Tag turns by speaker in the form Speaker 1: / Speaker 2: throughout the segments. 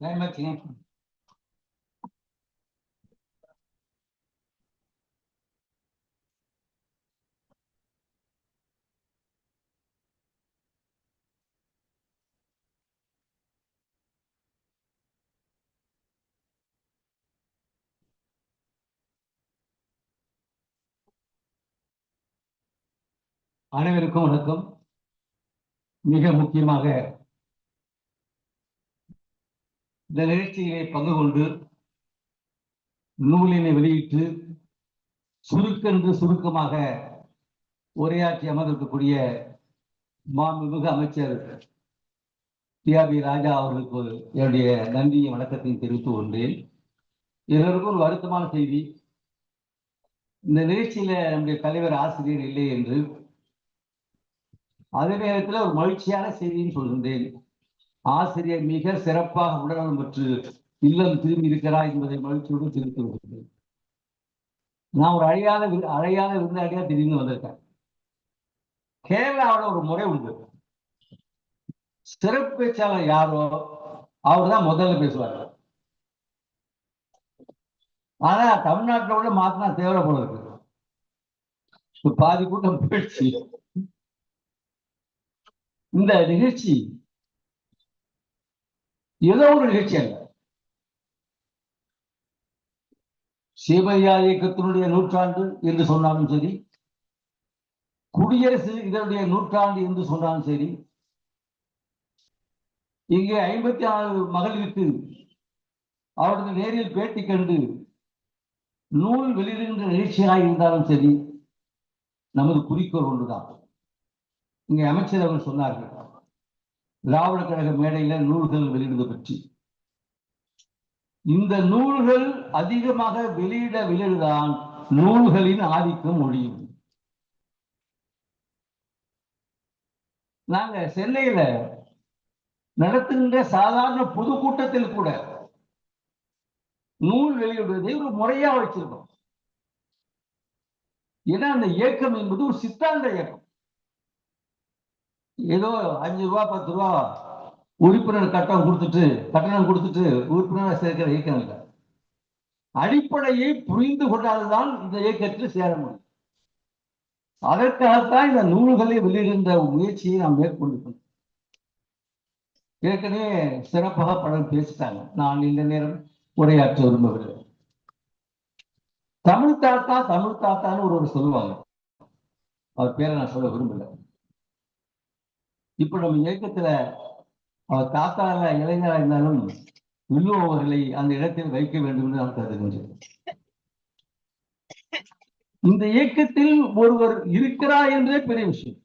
Speaker 1: Climax அனைவருக்கும் வணக்கம். மிக முக்கியமாக இந்த நிகழ்ச்சியிலே பங்கு கொண்டு நூலினை வெளியிட்டு சுருக்கென்று சுருக்கமாக உரையாற்றி அமர்ந்திருக்கக்கூடிய மாண்புமிகு அமைச்சர் டிஆர்பி ராஜா அவர்களுக்கு என்னுடைய நன்றியை வணக்கத்தையும் தெரிவித்து கொண்டேன் இதற்கு ஒரு வருத்தமான செய்தி. இந்த நிகழ்ச்சியில நம்முடைய தலைவர் ஆசிரியர் இல்லை என்று அதே நேரத்தில் ஒரு மகிழ்ச்சியான செய்தியும் சொல்கின்றேன். ஆசிரியர் மிக சிறப்பாக உடல்நலம் பெற்று இல்லம் திரும்பி இருக்கிறார் என்பதை மகிழ்ச்சியோடு தெரிவித்து வருகிறேன் நான் ஒரு அழையாத வி- அழையாத விருந்தாளியா திடீர்னு வந்திருக்கேன். கேரளாவில் ஒரு முறை உண்டு. சிறப்பு பேச்சாளர் யாரோ அவர் தான் முதல்ல பேசுவார். ஆனா தமிழ்நாட்டோட மாத்தினா தேவை போல இருக்கு. பாதி கூட்டம் போயிடுச்சு. இந்த நிகழ்ச்சி ஏதோ ஒரு நிகழ்ச்சி அல்ல சிவமையா இயக்கத்தினுடைய நூற்றாண்டு என்று சொன்னாலும் சரி குடியரசு இதனுடைய நூற்றாண்டு என்று சொன்னாலும் சரி இங்கே ஐம்பத்தி ஆறு மகளிருக்கு அவரது நேரில் பேட்டி கண்டு நூல் வெளியிடுகின்ற நிகழ்ச்சியாக இருந்தாலும் சரி நமது குறிக்கோள் ஒன்றுதான். இங்கே அமைச்சர் அவர்கள் சொன்னார்கள். திராவிட கழக மேடையில நூல்கள் வெளியிடுவது பற்றி. இந்த நூல்கள் அதிகமாக வெளியிட வெளியிடுதான் நூல்களின் ஆதிக்கம் ஒழியும். நாங்க சென்னையில நடத்துகின்ற சாதாரண பொதுக்கூட்டத்தில் கூட நூல் வெளியிடுவதை ஒரு முறையா வச்சிருக்கோம். ஏன்னா அந்த இயக்கம் என்பது ஒரு சித்தாந்த இயக்கம். ஏதோ அஞ்சு ரூபா பத்து ரூபா உறுப்பினர் கட்டணம் கொடுத்துட்டு கட்டணம் கொடுத்துட்டு உறுப்பினர் சேர்க்கிற இயக்கம் இல்லை. அடிப்படையை புரிந்து கொண்டால்தான் இந்த இயக்கத்தில் சேர முடியும். அதற்காகத்தான் இந்த நூல்களை வெளியிடுகின்ற முயற்சியை நாம் மேற்கொண்டு ஏற்கனவே சிறப்பாக பலர் பேசிட்டாங்க. நான் இந்த நேரம் உரையாற்ற விரும்பவில்லை. தமிழ் தாத்தா தமிழ் தாத்தான்னு ஒருவர் சொல்லுவாங்க. அவர் பேரை நான் சொல்ல விரும்பல. இப்ப நம்ம இயக்கத்துல அவர் தாத்தா இளைஞரா இருந்தாலும் வில்லு அவர்களை அந்த இடத்தில் வைக்க வேண்டும் என்று நான் கருதுகின்றேன். இந்த இயக்கத்தில் ஒருவர் இருக்கிறார் என்றே பெரிய விஷயம்.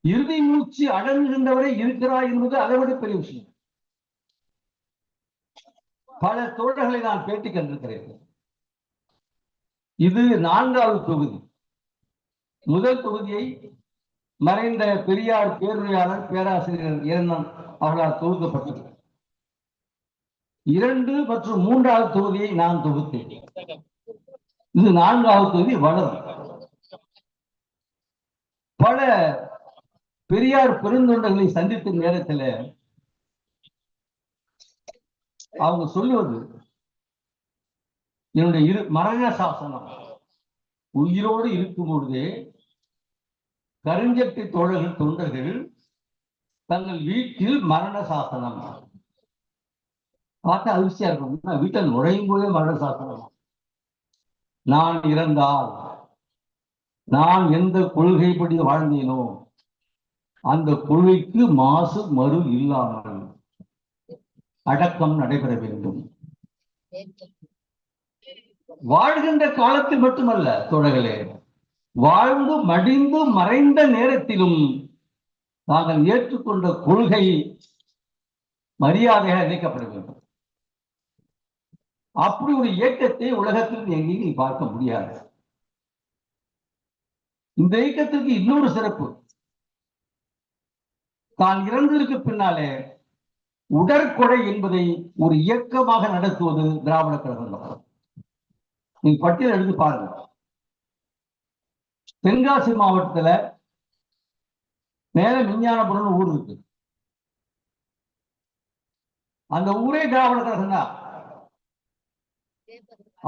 Speaker 1: இறுதி மூச்சு அடங்குகின்றவரை இருக்கிறார் என்பது அதை விட பெரிய விஷயம். பல தோழர்களை நான் பேட்டி கண்டிருக்கிறேன். இது நான்காவது தொகுதி. முதல் தொகுதியை மறைந்த பெரியார் பேருரையாளர் பேராசிரியர் இரணன் அவர்களால் தொகுக்கப்பட்டது. இரண்டு மற்றும் மூன்றாவது தொகுதியை நான் தொகுத்தேன். இது நான்காவது தொகுதி வளரும். பல பெரியார் பெருந்தொண்டர்களை சந்தித்த நேரத்துல அவங்க சொல்லுவது என்னுடைய இரு மரண சாசனம் உயிரோடு இருக்கும் பொழுதே கருஞ்சட்டை தோழர்கள் தொண்டர்கள் தங்கள் வீட்டில் மரண சாசனம். பார்த்தா அதிர்ச்சியா இருக்கும். வீட்டில் நுழையும் போதே மரண சாசனம். நான் இறந்தால் நான் எந்த கொள்கைப்படி வாழ்ந்தேனோ அந்த கொள்கைக்கு மாசு மறு இல்லாமல் அடக்கம் நடைபெற வேண்டும். வாழ்கின்ற காலத்தில் மட்டுமல்ல தோழர்களே வாழ்ந்து மடிந்து மறைந்த நேரத்திலும் நாங்கள் ஏற்றுக்கொண்ட கொள்கை மரியாதையாக இணைக்கப்பட வேண்டும் அப்படி ஒரு இயக்கத்தை உலகத்தில் எங்கேயும் நீ பார்க்க முடியாது. இந்த இயக்கத்திற்கு இன்னொரு சிறப்பு. தான் இறந்ததற்கு பின்னாலே உடற்கொலை என்பதை ஒரு இயக்கமாக நடத்துவது திராவிட கழகம். நீங்க பட்டியல் எடுத்து பாருங்க. தென்காசி மாவட்டத்துல மேல விஞ்ஞானபுரம் ஊர் இருக்கு. அந்த ஊரே திராவிட கழகம் தான்.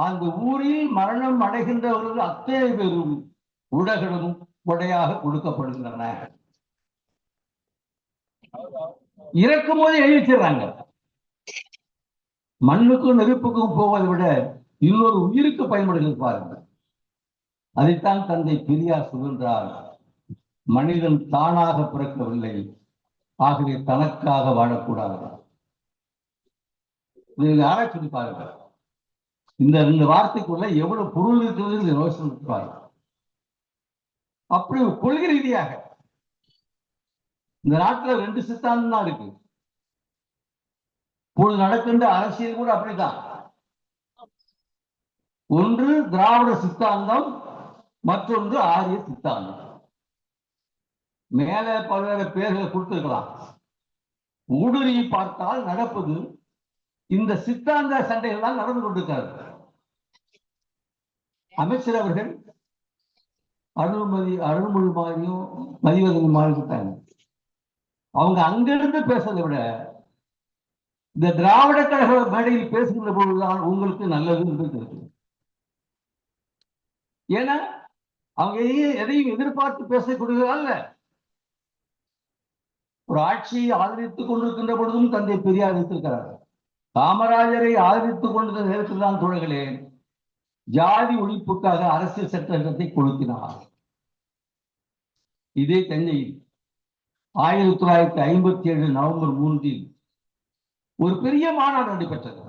Speaker 1: அந்த ஊரில் மரணம் அடைகின்றவர்கள் அத்தனை பேரும் உடகளும் கொடையாக கொடுக்கப்படுகின்றன. இறக்கும் போது எழுதி மண்ணுக்கும் நெருப்புக்கும் போவதை விட இன்னொரு உயிருக்கு பயன்படுகிறது பாருங்க. அதைத்தான் தந்தை பெரியார் சொல்கின்றார். மனிதன் தானாக பிறக்கவில்லை. ஆகவே தனக்காக வாழக்கூடாது. ஆராய்ச்சி பாருங்க? இந்த ரெண்டு வார்த்தைக்குள்ள எவ்வளவு பொருள் இருக்கிறது யோசனை பாருங்க அப்படி கொள்கை ரீதியாக. இந்த நாட்டுல ரெண்டு சித்தாந்தம் தான் இருக்கு. இப்பொழுது நடக்கின்ற அரசியல் கூட அப்படிதான். ஒன்று திராவிட சித்தாந்தம் மற்றொன்று ஆரிய சித்தாந்தம். மேல பல்வேறு பேர்களை கொடுத்துருக்கலாம். ஊடுருவி பார்த்தால் நடப்பது இந்த சித்தாந்த சண்டைகள் தான் நடந்து கொண்டிருக்கிறது. அமைச்சர் அவர்கள் அருள்மதி அருள்மொழி மாதிரியும் மதிவதன் மாதிரி இருக்காங்க அவங்க அங்கிருந்து பேசுறதை விட இந்த திராவிட கழக மேடையில் பேசுகின்ற பொழுதுதான் உங்களுக்கு நல்லது என்று ஏன்னா அவங்க எதையும் எதிர்பார்த்து பேசக்கூடியதால ஒரு ஆட்சியை ஆதரித்துக் கொண்டிருக்கின்ற பொழுதும் தந்தை பெரியார் இருக்கிறார்கள் காமராஜரை ஆதரித்துக் கொண்டிருந்த நேரத்தில் தான் தோழர்களே ஜாதி ஒழிப்புக்காக அரசியல் சட்டத்தை கொளுத்தினார். இதே தஞ்சையில் ஆயிரத்தி தொள்ளாயிரத்தி ஐம்பத்தி ஏழு நவம்பர் மூன்றில் ஒரு பெரிய மாநாடு நடைபெற்றது.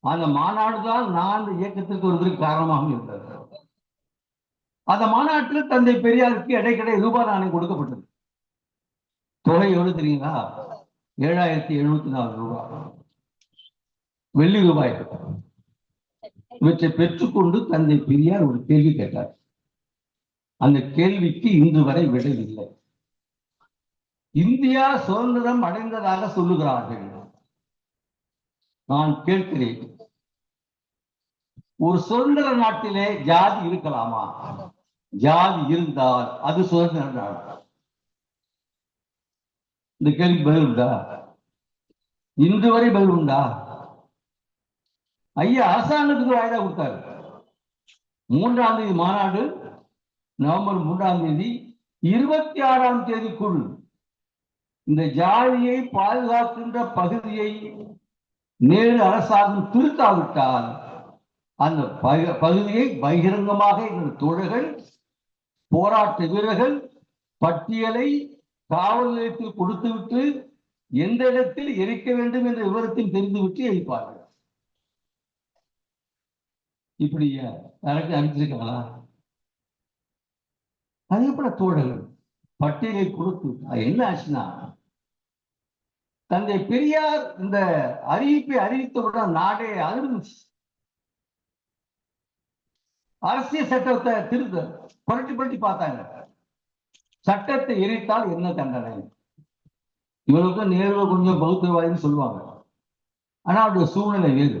Speaker 1: அந்த மாநாடு தான் நான் அந்த இயக்கத்திற்கு வருவதற்கு காரணமாக இருந்தது. அந்த மாநாட்டில் தந்தை பெரியாருக்கு இடைக்கிடை ரூபாய் நாணயம் கொடுக்கப்பட்டது. தொகை எவ்வளவு தெரியுங்களா? ஏழாயிரத்தி எழுபத்தி நாலு ரூபாய். வெள்ளி ரூபாய். இவற்றை பெற்றுக்கொண்டு தந்தை பெரியார் ஒரு கேள்வி கேட்டார். அந்த கேள்விக்கு இன்று வரை விடை இல்லை. இந்தியா சுதந்திரம் அடைந்ததாக சொல்லுகிறார்கள். நான் கேட்கிறேன். ஒரு சுதந்திர நாட்டிலே ஜாதி இருக்கலாமா? ஜாதி இருந்தால் அது சுதந்திர நாடு. இந்த கேள்வி பதில் உண்டா? இன்று வரை பதில் உண்டா? ஐயா அரசாங்கத்துக்கு வாய்தா கொடுத்தாரு. மூன்றாம் தேதி மாநாடு நவம்பர் மூன்றாம் தேதி இருபத்தி ஆறாம் தேதிக்குள் இந்த ஜாதியை பாதுகாக்கின்ற பகுதியை நேரு அரசாங்கம் திருத்தாவிட்டால் அந்த பகுதியை பகிரங்கமாக எங்கள் தோழர்கள் போராட்ட வீரர்கள் பட்டியலை காவல் நிலையத்தில் கொடுத்துவிட்டு எந்த இடத்தில் எரிக்க வேண்டும் என்ற விவரத்தையும் தெரிந்துவிட்டு எரிப்பார்கள். இப்படி யாருக்கு அறிஞ்சிருக்காங்களா அதே போல தோழர்கள் பட்டியலை கொடுத்து அது என்ன ஆச்சுன்னா தந்தை பெரியார் இந்த அறிவிப்பை அறிவித்தவுடன் நாடே அதிர்ந்துச்சு. அரசியல் சட்டத்தை திருத்த புரட்டி புரட்டி பார்த்தாங்க. சட்டத்தை எரித்தால் என்ன தண்டனை? இவருக்கு நேர்வு கொஞ்சம் பௌத்தவாதின்னு சொல்லுவாங்க. ஆனா அவருடைய சூழ்நிலை வேறு.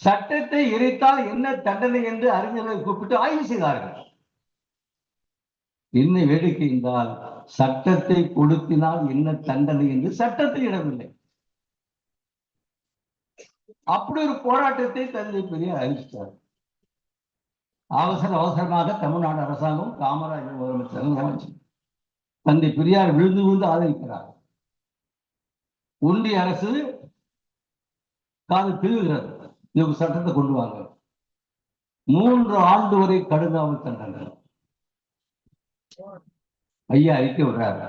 Speaker 1: சட்டத்தை எரித்தால் என்ன தண்டனை என்று அறிஞர்களை கூப்பிட்டு ஆய்வு செய்தார்கள். என்ன வேடிக்கை என்றால் சட்டத்தை கொடுத்தினால் என்ன தண்டனை என்று சட்டத்தில் இடமில்லை அப்படி ஒரு போராட்டத்தை தந்தை பெரியார் அறிவித்தார். அவசர அவசரமாக தமிழ்நாடு அரசாங்கம் காமராஜர் முதலமைச்சர் தந்தை பெரியார் விழுந்து விழுந்து ஆதரிக்கிறார். ஒன்றிய அரசு காது திருகிறது இவங்க சட்டத்தை கொண்டு வாங்க. மூன்று ஆண்டு வரை கடுங்காவல் தண்டனை. ஐயா அறிக்கை விடுறாரு.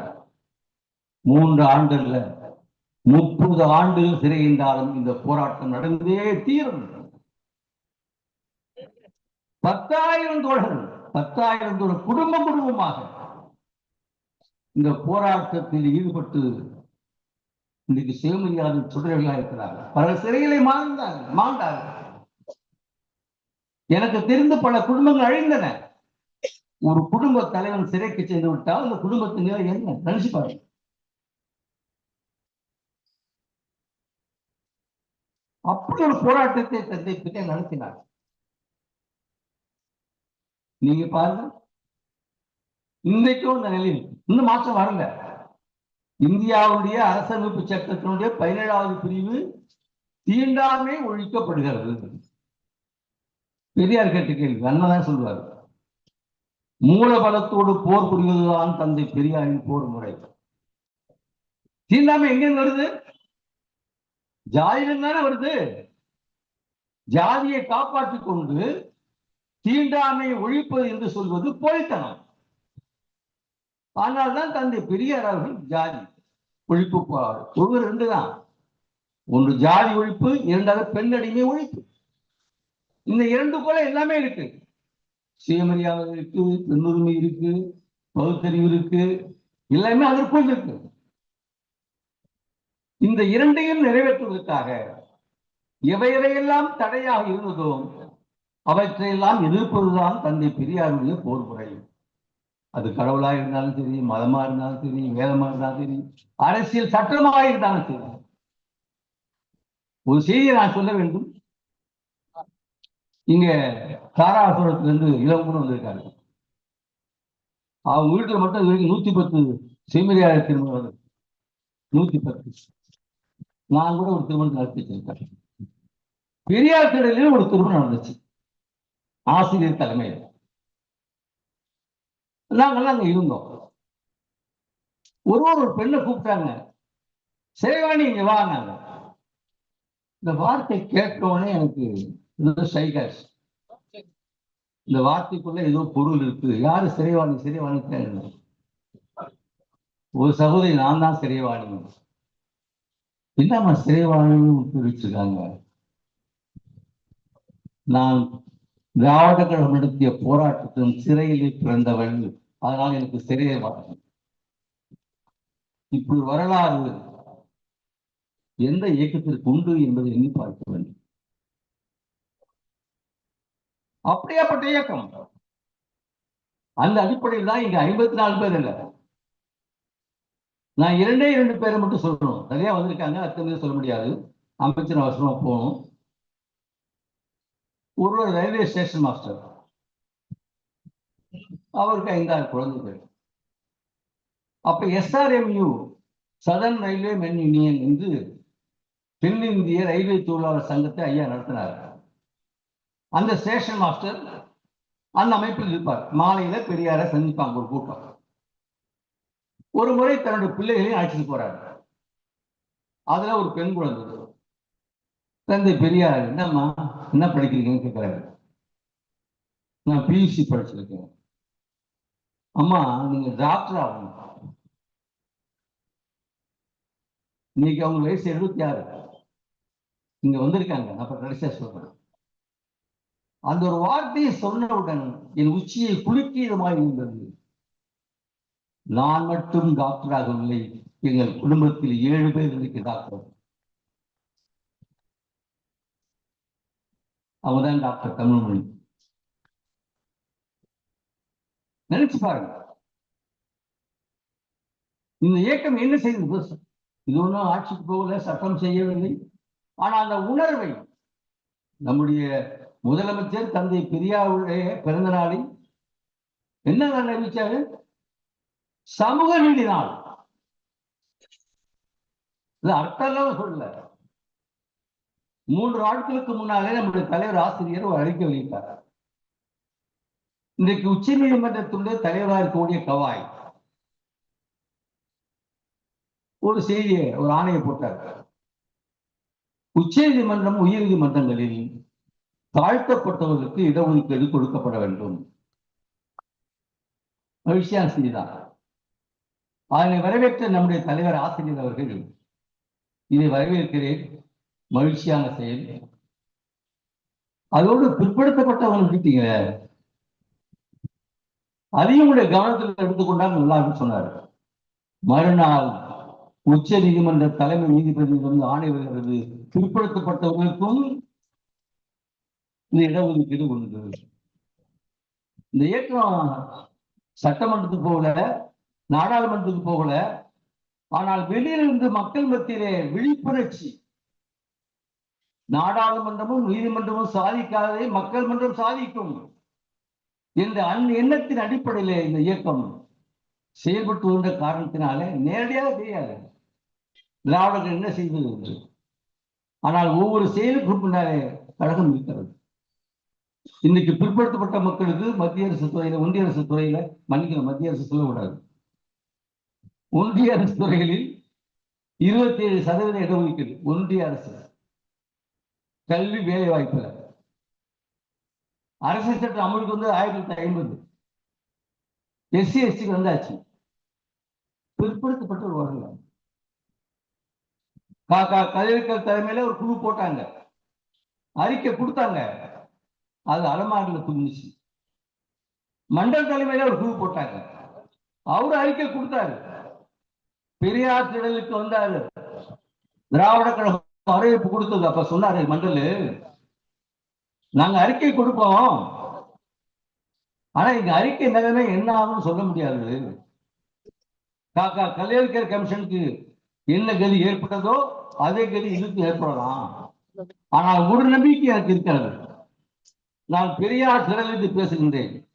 Speaker 1: மூன்று ஆண்டுல முப்பது ஆண்டுகள் சிறை இந்த போராட்டம் நடந்தே தீரும். பத்தாயிரம் தோழர்கள் பத்தாயிரம் தோழர் குடும்ப குடும்பமாக இந்த போராட்டத்தில் ஈடுபட்டு இன்னைக்கு சுயமரியாதை சுடர்களாக இருக்கிறாங்க பல சிறைகளை மாண்டாங்க மாண்டாங்க எனக்கு தெரிந்து பல குடும்பங்கள் அழிந்தன. ஒரு குடும்ப தலைவன் சிறைக்கு சென்று விட்டால் அந்த குடும்பத்தின் நிலை என்ன? நினைச்சு பாருங்க அப்படி ஒரு போராட்டத்தை தந்தை பிள்ளை நடத்தினார். நீங்க பாருங்க. இன்றைக்கும் இந்த நிலையில் இன்னும் மாற்றம் வரல. இந்தியாவுடைய அரசமைப்பு சட்டத்தினுடைய பதினேழாவது பிரிவு தீண்டாமை ஒழிக்கப்படுகிறது. பெரியார் கேட்டு கேள்வி அண்ணன் சொல்வார் மூலபலத்தோடு போர் புரிவதுதான் தந்தை பெரியாரின் போர் முறை. தீண்டாமை எங்க வருது? ஜாதியிலும் தானே வருது. ஜாதியை காப்பாற்றிக் கொண்டு தீண்டாமை ஒழிப்பது என்று சொல்வது போய்த்தனம் ஆனால் தான் தந்தை பெரியார் அவர்கள் ஜாதி ஒழிப்பு ஒருவர் ரெண்டு தான். ஒன்று ஜாதி ஒழிப்பு இரண்டாவது பெண்ணடிமை ஒழிப்பு. இந்த இரண்டு போல எல்லாமே இருக்கு. சுயமரியாதை இருக்கு பெண்ணுரிமை இருக்கு பகுத்தறிவு இருக்கு எல்லாமே அதற்குள் இருக்கு. இந்த இரண்டையும் நிறைவேற்றுவதற்காக எவையவையெல்லாம் தடையாக இருந்ததோ அவற்றையெல்லாம் எதிர்ப்பதுதான் தந்தை பெரியாருடைய போர் முறை அது கடவுளா இருந்தாலும் சரி மதமா இருந்தாலும் சரி வேதமா இருந்தாலும் சரி அரசியல் சட்டமாக இருந்தாலும் சரி. ஒரு செய்தியை நான் சொல்ல வேண்டும். இங்க தாராசுரத்துல இருந்து இளவூர் வந்திருக்காரு. அவங்க வீட்டுல மட்டும் இது வரைக்கும் நூத்தி பத்து செம்மறியாத திருமணம் நூத்தி பத்து. நான் கூட ஒரு திருமணம் நடத்தி வச்சிருக்கேன் பெரியார் திடலில் ஒரு திருமணம் நடந்துச்சு. ஆசிரியர் தலைமையில். நாங்கெல்லாம் அங்க இருந்தோம். ஒரு ஒரு பெண்ணை கூப்பிட்டாங்க. சேவானி இங்க வாங்க இந்த வார்த்தை கேட்ட உடனே எனக்கு இது சைகாஸ் இந்த வார்த்தைக்குள்ள ஏதோ பொருள் இருக்கு. யாரு சிறைவாணி சிறைவாணி கேளுங்க. ஒரு சகோதரி நான் தான் சிறைவாணி. என்னம்மா சிறைவாணின்னு பிரிச்சிருக்காங்க? நான் திராவிட கழகம் நடத்திய போராட்டத்தின் சிறையிலே பிறந்தவள். அதனால எனக்கு சிறையை வாழ இப்படி வரலாறு எந்த இயக்கத்திற்கு உண்டு என்பதை எண்ணி பார்க்க வேண்டும். அப்படியாப்பட்ட இயக்கம். அந்த அடிப்படையில் தான் இங்க ஐம்பத்தி நாலு பேர் இல்ல நான் இரண்டே இரண்டு பேரை மட்டும் சொல்லணும். நிறைய வந்திருக்காங்க அத்தனை சொல்ல முடியாது. அமைச்சர் அவசரமா போகணும். ஒரு ரயில்வே ஸ்டேஷன் மாஸ்டர். அவருக்கு ஐந்தாறு குழந்தைகள். அப்ப SRMU southern railway men union என்று தென்னிந்திய ரயில்வே தொழிலாளர் சங்கத்தை ஐயா நடத்தினார். அந்த ஸ்டேஷன் மாஸ்டர் அந்த அமைப்பில் இருப்பார். மாலையில பெரியார சந்திப்பாங்க ஒரு கூட்டம். ஒரு முறை தன்னுடைய பிள்ளைகளையும் அழைச்சிட்டு போறாரு. அதுல ஒரு பெண் குழந்தை. தந்தை பெரியார் என்னம்மா என்ன படிக்கிறீங்கன்னு கேட்கிறாரு நான் பியூசி படிச்சிருக்கேன். அம்மா நீங்க டாக்டர் ஆகணும். இன்னைக்கு அவங்க வயசு எழுபத்தி ஆறு. இங்க வந்திருக்காங்க. நான் கடைசியா சொல்றேன். அந்த ஒரு வார்த்தையை சொன்னவுடன் என் உச்சியை குலுக்கியதுமாய் இருந்தது. நான் மட்டும் டாக்டர் எங்கள் குடும்பத்தில் ஏழு பேர் இன்னைக்கு டாக்டர். அவதான் டாக்டர் தமிழ்மொழி. நினைச்சு பாருங்க. இந்த இயக்கம் என்ன செய்தது இது ஒன்றும் ஆட்சிக்கு போகல சட்டம் செய்யவில்லை. ஆனா அந்த உணர்வை நம்முடைய முதலமைச்சர் தந்தை பெரியாருடைய பிறந்த நாளில் என்ன நாள் அறிவிச்சாரு சமூக நீதி நாள். இது அர்த்தம் சொல்லல. மூன்று நாட்களுக்கு முன்னாலே நம்முடைய தலைவர் ஆசிரியர் ஒரு அறிக்கை வெளியிட்டார். இன்றைக்கு உச்ச நீதிமன்றத்தினுடைய தலைவராக இருக்கக்கூடிய கவாய் ஒரு செய்தியை ஒரு ஆணையை போட்டார். உச்ச நீதிமன்றம் உயர் நீதிமன்றங்களில் தாழ்த்தப்பட்டவர்களுக்கு இடஒதுக்கீடு கொடுக்கப்பட வேண்டும். மகிழ்ச்சியான செய்திதான். அதனை வரவேற்ற நம்முடைய தலைவர் ஆசிரியர் அவர்கள் இதை வரவேற்கிறேன். மகிழ்ச்சியான செயல். அதோடு பிற்படுத்தப்பட்டவங்க விட்டீங்க அதையும் உடைய கவனத்தில் எடுத்துக்கொண்டால் நல்லா சொன்னார். மறுநாள் உச்ச நீதிமன்ற தலைமை நீதிபதி வந்து ஆணை வருகிறது பிற்படுத்தப்பட்டவர்களுக்கும் இந்த இடஒதுக்கீடு உண்டு இந்த இயக்கம் சட்டமன்றத்துக்கு போகல நாடாளுமன்றத்துக்கு போகல ஆனால் வெளியிலிருந்து மக்கள் மத்தியிலே விழிப்புணர்ச்சி. நாடாளுமன்றமும் நீதிமன்றமும் சாதிக்காததை மக்கள் மன்றம் சாதிக்கும் என்ற அந் எண்ணத்தின் அடிப்படையிலே இந்த இயக்கம் செயல்பட்டு வந்த காரணத்தினாலே நேரடியாக தெரியாது. திராவிடர்கள் என்ன செய்வது? என்று ஆனால் ஒவ்வொரு செயலுக்கும் பின்னாலே கழகம் இருக்கிறது. இன்னைக்கு பிற்படுத்தப்பட்ட மக்களுக்கு மத்திய அரசு துறையில ஒன்றிய அரசு துறையில மன்னிக்கணும் மத்திய அரசு சொல்லக்கூடாது. ஒன்றிய அரசு துறைகளில் இருபத்தி ஏழு சதவீத இடஒதுக்கீடு ஒன்றிய அரசு. கல்வி வேலை வாய்ப்புல அரசு சட்டம் அமலுக்கு வந்து ஆயிரத்தி தொள்ளாயிரத்தி ஐம்பது. எஸ்சி எஸ்டிக்கு வந்தாச்சு. பிற்படுத்தப்பட்ட வரல காக்கா கலைஞர்கள் தலைமையில ஒரு குழு போட்டாங்க. அறிக்கை கொடுத்தாங்க. அது அலமாரில குதிச்சு மண்டல் தலைமையில ஒரு குழு போட்டாங்க. அவரு அறிக்கை கொடுத்தாரு. பெரியார் திடலுக்கு வந்தாரு. திராவிட கழகம் வரவேற்பு கொடுத்தது. அப்ப சொன்னாரு மண்டலு நாங்க அறிக்கை கொடுப்போம். ஆனா இங்க அறிக்கை நிலைமை என்ன ஆகும்னு சொல்ல முடியாது. காக்கா கல்யாணிக்கிற கமிஷனுக்கு என்ன கதி ஏற்பட்டதோ அதே கதி இதுக்கு ஏற்படலாம். ஆனால் ஒரு நம்பிக்கை எனக்கு இருக்கிறது. நான் பெரியார் திரளித்து பேசுகின்றேன்.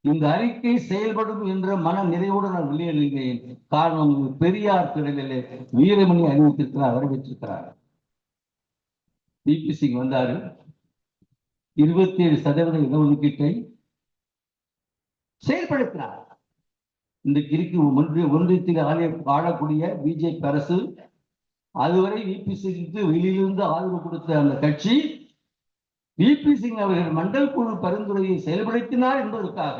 Speaker 1: இந்த அறிக்கை செயல்படும் என்ற மன நிறைவோடு நான் வெளியேறுகிறேன் காரணம் பெரியார் திடலிலே வீரமணி அறிவித்திருக்கிறார் வரவேற்றிருக்கிறார். பிபி சிங் வந்தாரு. இருபத்தி ஏழு சதவீத இடஒதுக்கீட்டை செயல்படுத்தினார். இந்த கிறுக்கு ஒன்றிய ஒன்றியத்தில் ஆள ஆளக்கூடிய பிஜேபி அரசு அதுவரை விபி சிங்க்கு வெளியிலிருந்து ஆதரவு கொடுத்த அந்த கட்சி விபி சிங் அவர்கள் மண்டல் குழு பரிந்துரையை செயல்படுத்தினார் என்பதற்காக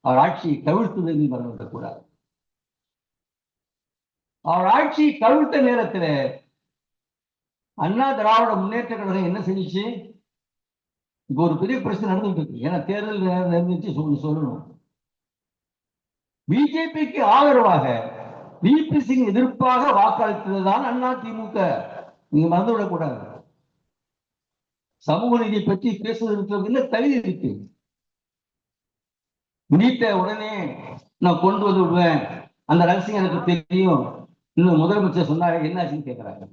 Speaker 1: அவர் ஆட்சியை கவிழ்த்ததை மறந்துவிடக்கூடாது. அவர் ஆட்சியை கவிழ்த்த நேரத்தில் அண்ணா திராவிட முன்னேற்ற கழகம் என்ன செஞ்சுச்சு? இப்போ ஒரு பெரிய பிரச்சனை நடந்துட்டு இருக்கு. ஏன்னா தேர்தல் நேரம் நடந்துச்சு சொல்லி சொல்லணும். பிஜேபிக்கு ஆதரவாக விபி சிங் எதிர்ப்பாக வாக்களித்ததுதான் அண்ணா திமுக நீங்க மறந்துவிடக்கூடாது. சமூக நீதியை பற்றி பேசுவதற்கு என்ன தகுதி இருக்கு. நீட்ட உடனே நான் கொண்டு வந்து விடுவேன். அந்த ரகசியம் எனக்கு தெரியும். இன்னும் முதலமைச்சர் சொன்னாரு என்னாச்சுன்னு கேட்கிறாங்க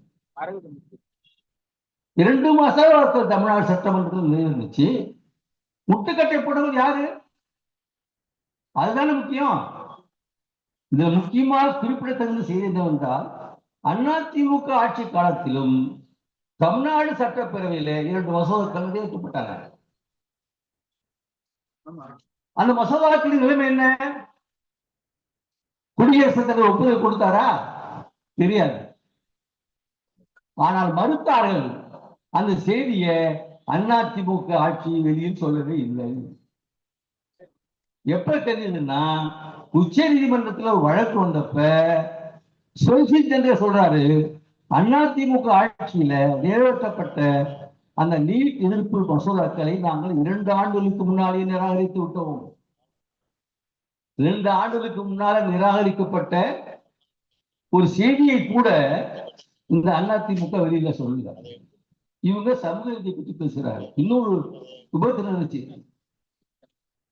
Speaker 1: இரண்டு மாசம் ஒருத்தர் தமிழ்நாடு சட்டமன்றத்தில் இருந்துச்சு. முட்டுக்கட்டை போடுறது யாரு? அதுதானே முக்கியம். இதுல முக்கியமாக குறிப்பிடத்தகுந்த செய்தி என்னவென்றால் அதிமுக ஆட்சி காலத்திலும் தமிழ்நாடு சட்டப்பேரவையில இரண்டு மசோதாக்கள் நிறைவேற்றப்பட்டாங்க அந்த மசோதாக்களின் நிலைமை என்ன? குடியரசுத் தலைவர் ஒப்புதல் கொடுத்தாரா? தெரியாது. ஆனால் மறுத்தார்கள். அந்த செய்தியை அதிமுக ஆட்சி வெளியில் சொல்லவே இல்லை. எப்ப தெரியுதுன்னா உச்ச நீதிமன்றத்துல ஒரு வழக்கு வந்தப்ப ஜெனரல் சொல்றாரு அதிமுக ஆட்சியில நிறைவேற்றப்பட்ட அந்த நீட் எதிர்ப்பு மசோதாக்களை நாங்கள் இரண்டு ஆண்டுகளுக்கு முன்னாலே நிராகரித்து விட்டோம். இரண்டு ஆண்டுகளுக்கு முன்னால நிராகரிக்கப்பட்ட ஒரு செய்தியை கூட இந்த அதிமுக வெளியில சொல்லுங்க இவங்க சமூக நீதியை பற்றி பேசுறாரு. இன்னொரு விபத்து நடந்துச்சு.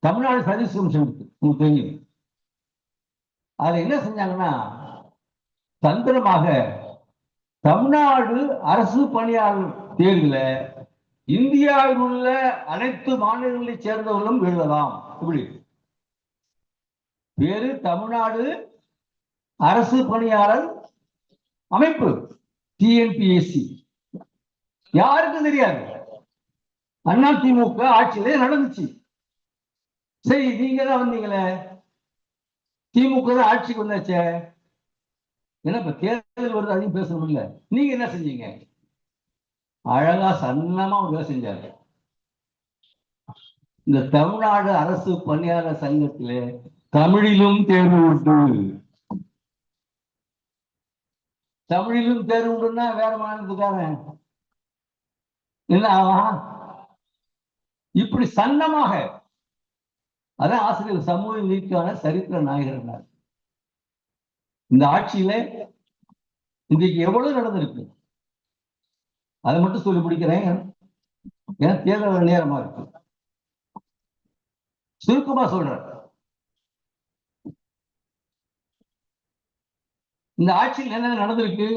Speaker 1: தமிழ்நாடு சர்வீஸ் கமிஷன் உங்களுக்கு தெரியும். அதுல என்ன செஞ்சாங்கன்னா தந்திரமாக தமிழ்நாடு அரசு பணியாளர் தேர்வில் இந்தியாவில் உள்ள அனைத்து மாநிலங்களைச் சேர்ந்தவர்களும் எழுதலாம். இப்படி. வேறு தமிழ்நாடு அரசு பணியாளர் அமைப்பு டிஎன்பிஎஸ்சி யாருக்கும் தெரியாது? அண்ணா திமுக ஆட்சியிலே நடந்துச்சு. சரி நீங்க தான் வந்தீங்களே. திமுக தான் ஆட்சிக்கு வந்தாச்சே. ஏன்னா இப்ப தேர்தல் வருது அதையும் பேசணும் இல்ல நீங்க என்ன செஞ்சீங்க? அழகா சன்னமா ஒரு வேலை செஞ்சாரு. இந்த தமிழ்நாடு அரசு பணியாளர் சங்கத்தில தமிழிலும் தேர்வு உண்டு. தமிழிலும் தேர்வு உண்டுன்னா வேற மாநிலத்துக்காரன். என்ன ஆவா இப்படி சன்னமாக. அதான் ஆசிரியர் சமூக நீதிக்கான சரித்திர நாயகர் இந்த ஆட்சியில இன்றைக்கு எவ்வளவு நடந்திருக்கு? அதை மட்டும் சொல்லி முடிக்கிறேன். ஏன்னா தேர்தல் நேரமா இருக்கு. சுருக்கமா சொல்றேன். இந்த ஆட்சியில் என்ன நடந்திருக்கு?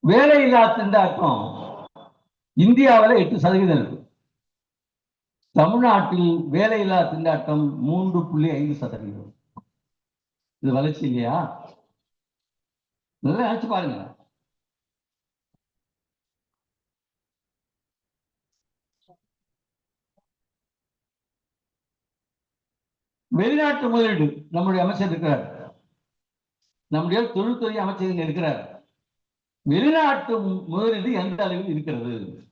Speaker 1: வேலை இல்லா திண்டாட்டம் இந்தியாவில் எட்டு சதவீதம் இருக்கு. தமிழ்நாட்டில் வேலையில்லா திண்டாட்டம் மூன்று புள்ளி ஐந்து சதவீதம். இது வளர்ச்சி இல்லையா? நல்லா நினைச்சு பாருங்க. வெளிநாட்டு முதலீடு நம்முடைய அமைச்சர் இருக்கிறார். நம்முடைய தொழில்துறை அமைச்சர் இருக்கிறார். வெளிநாட்டு முதலீடு எந்த அளவில் இருக்கிறது?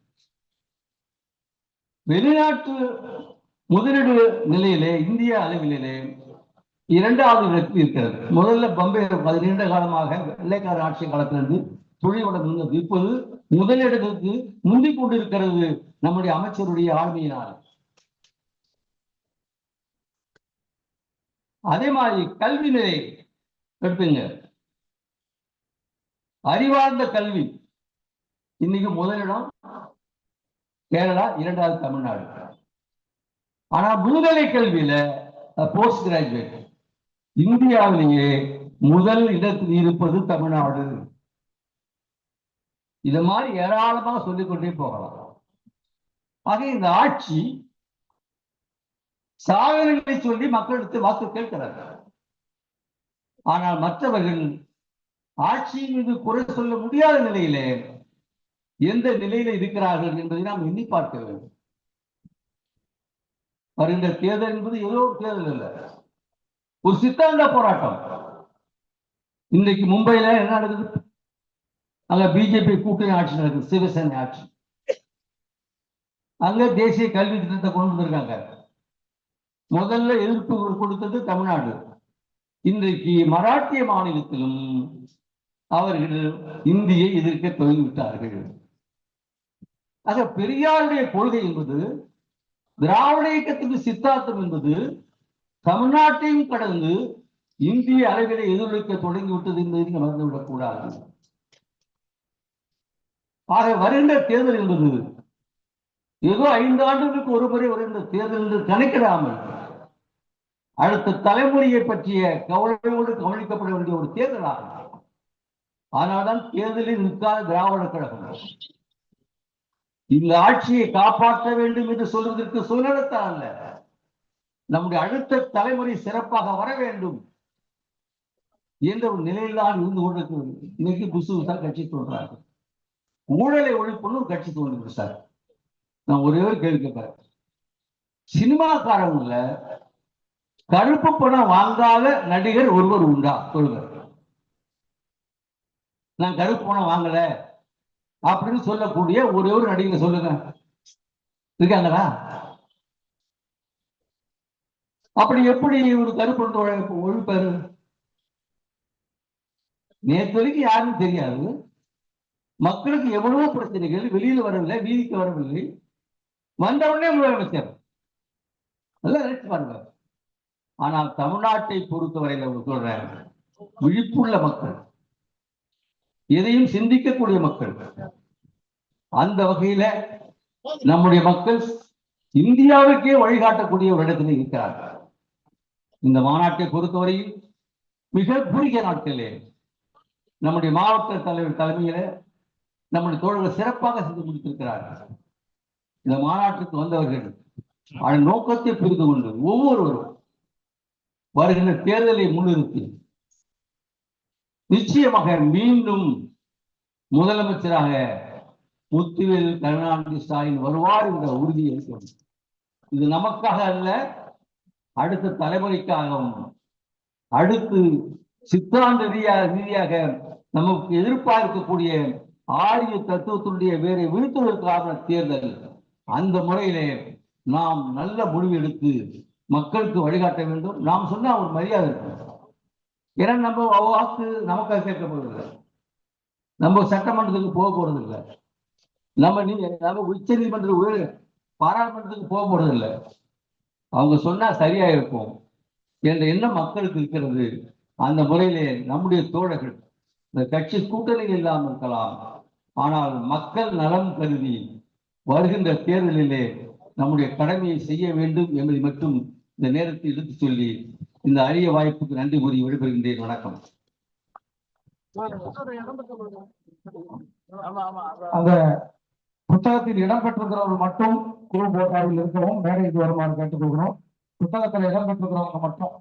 Speaker 1: வெளிநாட்டு முதலீடு நிலையிலே இந்திய அளவிலே இரண்டாவது இடத்தில் இருக்கிறது. முதல்ல பம்பே நீண்ட காலமாக வெள்ளைக்கார ஆட்சி காலத்திலிருந்து தொழிலுடன் இருந்தது இப்போது முதலிடத்துக்கு முந்திக் கொண்டிருக்கிறது நம்முடைய அமைச்சருடைய ஆளுமையினால். அதே மாதிரி கல்வி நிலை எடுத்துங்க. அறிவார்ந்த கல்வி. இன்னைக்கு முதலிடம் கேரளா இரண்டாவது தமிழ்நாடு. ஆனா முதுகலை கல்வியில போஸ்ட் கிராஜுவேட் இந்தியாவிலேயே முதல் இடத்தில் இருப்பது தமிழ்நாடு. இது மாதிரி ஏராளமா சொல்லிக்கொண்டே போகலாம். ஆக இந்த ஆட்சி சாதனைகளை சொல்லி மக்களிடத்தில் வாக்கு கேட்கிறார்கள் ஆனால் மற்றவர்கள் ஆட்சியின் மீது குறை சொல்ல முடியாத நிலையிலே எந்த நிலையில இருக்கிறார்கள் என்பதை நாம் எண்ணி பார்க்க வேண்டும். வருகின்ற தேர்தல் என்பது ஏதோ ஒரு தேர்தல் இல்லை ஒரு சித்தாந்த போராட்டம். இன்றைக்கு மும்பையில என்ன நடக்குது? அங்க பிஜேபி கூட்டணி ஆட்சி நடக்குது சிவசேனை ஆட்சி. அங்க தேசிய கல்வி திட்டத்தை கொண்டு வந்திருக்காங்க. முதல்ல எதிர்ப்பு கொடுத்தது தமிழ்நாடு. இன்றைக்கு மராட்டிய மாநிலத்திலும் அவர்கள் இந்தியை எதிர்க்க தொடங்கிவிட்டார்கள் ஆக பெரியாருடைய கொள்கை என்பது திராவிட இயக்கத்திற்கு சித்தாந்தம் என்பது தமிழ்நாட்டையும் கடந்து இந்திய அளவிலே எதிரொலிக்க தொடங்கிவிட்டது என்பதை மறந்துவிடக் கூடாது ஆக வருகின்ற தேர்தல் என்பது ஏதோ ஐந்து ஆண்டுகளுக்கு ஒரு முறை வருகின்ற தேர்தல் என்று கணக்கிடாமல் அடுத்த தலைமுறையை பற்றிய கவலையோடு கவனிக்கப்பட வேண்டிய ஒரு தேர்தல் ஆகும் அதனால்தான் தேர்தலில் நிற்காத திராவிட கழகம். இந்த ஆட்சியை காப்பாற்ற வேண்டும் என்று சொல்வதற்கு சுயநலத்தான் அல்ல நம்முடைய அடுத்த தலைமுறை சிறப்பாக வர வேண்டும் என்ற ஒரு நிலையில் தான் இருந்து கொண்டிருக்கிறது. இன்னைக்கு புதுசு புதுசா கட்சி தோன்றாங்க. ஊழலை ஒழிப்புன்னு கட்சி தோன்றுது சார். நான் ஒரே ஒரு கேள்வி கேட்கிறேன். சினிமாக்காரங்கள கருப்பு பணம் வாங்காத நடிகர் ஒருவர் உண்டா? சொல்லுங்க. நான் கருப்பு பணம் வாங்கல. அப்படின்னு சொல்லக்கூடிய ஒரே ஒரு நடிகர் சொல்லுங்க. இருக்காங்களா? அப்படி எப்படி ஒரு கருப்பு ஒழிப்பாரு? நேற்று வரைக்கும் யாருன்னு தெரியாது. மக்களுக்கு எவ்வளவோ பிரச்சனைகள் வெளியில வரவில்லை வீதிக்கு வரவில்லை. வந்தவுடனே முதலமைச்சர். நல்லா பாருங்க. ஆனால் தமிழ்நாட்டை பொறுத்தவரையில ஒரு சொல்றேன் விழிப்புள்ள மக்கள். எதையும் சிந்திக்கக்கூடிய மக்கள். அந்த வகையில நம்முடைய மக்கள் இந்தியாவுக்கே வழிகாட்டக்கூடிய ஒரு இடத்துல இருக்கிறார்கள். இந்த மாநாட்டை பொறுத்தவரையில் மிக குறுகிய நாட்களே நம்முடைய மாவட்ட தலைவர் தலைமையில நம்முடைய தோழர்கள் சிறப்பாக செஞ்சு முடித்திருக்கிறார்கள். இந்த மாநாட்டுக்கு வந்தவர்கள் அதன் நோக்கத்தை புரிந்து கொண்டு ஒவ்வொருவரும் வருகின்ற தேர்தலை முன்னிறுத்தி நிச்சயமாக மீண்டும் முதலமைச்சராக முத்துவேல் கருணாநிதி ஸ்டாலின் வருவார் என்ற உறுதியை இருக்கிறது. இது நமக்காக அல்ல அடுத்த தலைமுறைக்காகவும் அடுத்து சித்தாந்த ரீதியாக ரீதியாக நமக்கு எதிர்பார்க்கக்கூடிய ஆரிய தத்துவத்தினுடைய வேரை விழுத்துவதற்கான தேர்தல் அந்த முறையிலே நாம் நல்ல முடிவு எடுத்து மக்களுக்கு வழிகாட்ட வேண்டும். நாம் சொன்னால் ஒரு மரியாதை இருக்கும் ஏன்னா நம்ம வாக்கு நமக்காக கேட்க போறதில்லை நம்ம சட்டமன்றத்துக்கு போக போறது இல்லை. நம்ம நீ நம்ம உச்ச நீதிமன்ற உயர் பாராளுமன்றத்துக்கு போக போறது இல்லை. அவங்க சொன்னா சரியா இருக்கும் என்ற எண்ணம் மக்களுக்கு இருக்கிறது. அந்த முறையிலே நம்முடைய தோழர்கள் இந்த கட்சி கூட்டணி இல்லாமல் இருக்கலாம். ஆனால் மக்கள் நலம் கருதி வருகின்ற தேர்தலிலே நம்முடைய கடமையை செய்ய வேண்டும் என்பதை மட்டும் இந்த நேரத்தை எடுத்து சொல்லி இந்த அரிய வாய்ப்புக்கு நன்றி கூறி விடைபெறுகின்றேன். வணக்கம்.
Speaker 2: அந்த புத்தகத்தில் இடம்பெற்றிருக்கிறவர்கள் மட்டும் குழு போட்டாவில் இருக்கவும் மேடைக்கு வருமாறு கேட்டுக்கொள்கிறோம் புத்தகத்தில் இடம்பெற்றிருக்கிறவங்க மட்டும்